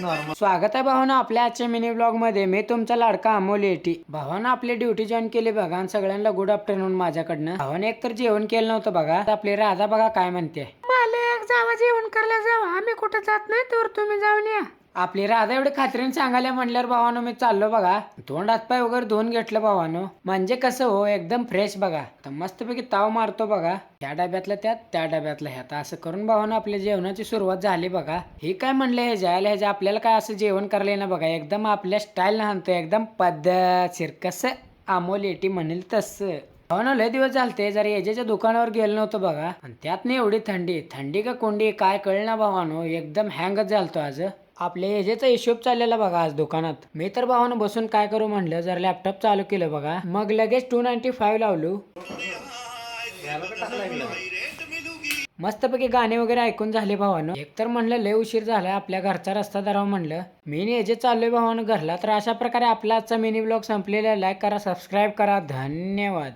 Normal स्वागत आहे भावना आपल्या आजच्या मिनी ब्लॉगमध्ये. मी तुमचा लाडका अमोल एटी भावान आपली ड्युटी जॉईन केली बघा आणि सगळ्यांना गुड आफ्टरनून माझ्याकडनं. भावाने एकतर जेवण केलं नव्हतं बघा. आपले आपली राधा बघा काय म्हणते. मालक जावा जेवण करायला जावा. आम्ही कुठं जात नाही तर तुम्ही जाऊन या. आपली राधा एवढी खात्रीने सांगायला म्हणल्यावर भावानो मी चाललो बघा. तोंड हातपाय वगैरे धुवून घेतलं भावानो. म्हणजे कसं हो एकदम फ्रेश बघा. तर मस्तपैकी ताव मारतो बघा. त्या डब्यातला त्यात त्या डब्यातलं ह्यात. असं करून भावानं आपल्या जेवणाची सुरुवात झाली बघा. हे काय म्हणलं हे जायला ह्याच्या आपल्याला काय असं जेवण करले ना बघा. एकदम आपल्या स्टाईल आणतो एकदम पद्धतशीर कसं आमोलेटी एटी म्हणेल तसं. हो ना लय दिवस झालते जरा एजेच्या दुकानावर गेलो नव्हतं बघा. आणि त्यात नाही एवढी थंडी. थंडी का कोंडी काय कळलं ना भावानो. एकदम हँगच झालतो आज. आपल्या एजेचा हिशोब चाललेला बघा आज दुकानात. मी तर भावानं बसून काय करू म्हणलं जर लॅपटॉप चालू केलं बघा. मग लगेच टू नाईन्टी फाईव्ह लावलो. मस्तपैकी गाणे वगैरे ऐकून झाले भावानं. एक तर म्हणलं लय उशीर झाला आपल्या घरचा रस्ता धराव म्हणलं. मी नेजे चाललोय भावानं घरला. तर अशा प्रकारे आपला आजचा मिनी ब्लॉग संपलेला. लाईक करा सबस्क्राईब करा. धन्यवाद.